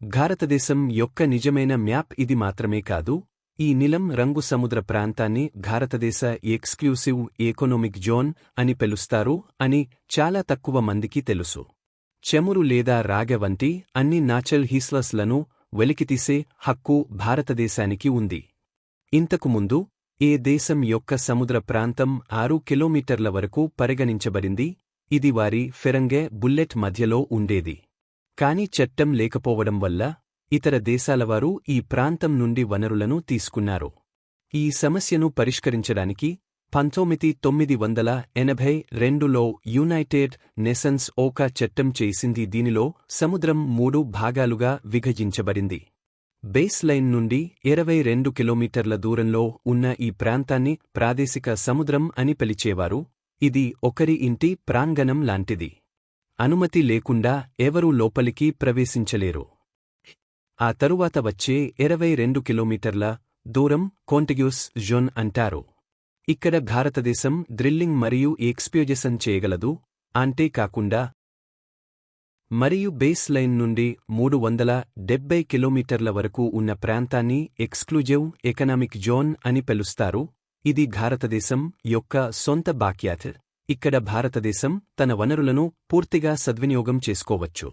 భారతదేశం యొక్క నిజమైన మ్యాప్ ఇది మాత్రమే కాదు ఈ నీలం రంగు సముద్ర ప్రాంతాన్ని భారతదేశ ఎక్స్క్లూసివ్ ఎకనామిక్ జోన్ అని పిలుస్తారు అని చాలా తక్కువ మందికి తెలుసు. చెమురు లేదా రాగ వంటి అన్ని నాచల్ హీస్లస్లను వెలికితీసే హక్కు భారతదేశానికి ఉంది. ఇంతకుముందు ఏ దేశం యొక్క సముద్ర ప్రాంతం ఆరు కిలోమీటర్ల వరకు పరిగణించబడింది ఇది వారి ఫిరంగే బుల్లెట్ మధ్యలో ఉండేది. కాని చట్టం లేకపోవడం వల్ల ఇతర దేశాలవారు ఈ ప్రాంతం నుండి వనరులను తీసుకున్నారు. ఈ సమస్యను పరిష్కరించడానికి పంతొమ్మిది తొమ్మిది వందల ఎనభై రెండులో యునైటెడ్ నెసన్స్ ఓకా చట్టం చేసింది. దీనిలో సముద్రం మూడు భాగాలుగా విభజించబడింది. బేస్ లైన్ నుండి ఇరవై రెండు కిలోమీటర్ల దూరంలో ఉన్న ఈ ప్రాంతాన్ని ప్రాదేశిక సముద్రం అని పిలిచేవారు. ఇది ఒకరి ఇంటి ప్రాంగణం లాంటిది. అనుమతి లేకుండా ఎవరూ లోపలికి ప్రవేశించలేరు. ఆ తరువాత వచ్చే ఇరవై రెండు కిలోమీటర్ల దూరం కోంటిగ్యూస్ జోన్ అంటారు. ఇక్కడ భారతదేశం డ్రిల్లింగ్ మరియు ఎక్స్ప్యోజెసన్ చేయగలదు అంతే కాకుండా మరియు బేస్ లైన్ నుండి మూడు వందల డెబ్బై కిలోమీటర్ల వరకు ఉన్న ప్రాంతాన్ని ఎక్స్క్లూజివ్ ఎకనామిక్ జోన్ అని పిలుస్తారు. ఇది భారతదేశం యొక్క సొంత బాక్యాత్. ఇక్కడ భారతదేశం తన వనరులను పూర్తిగా సద్వినియోగం చేసుకోవచ్చు.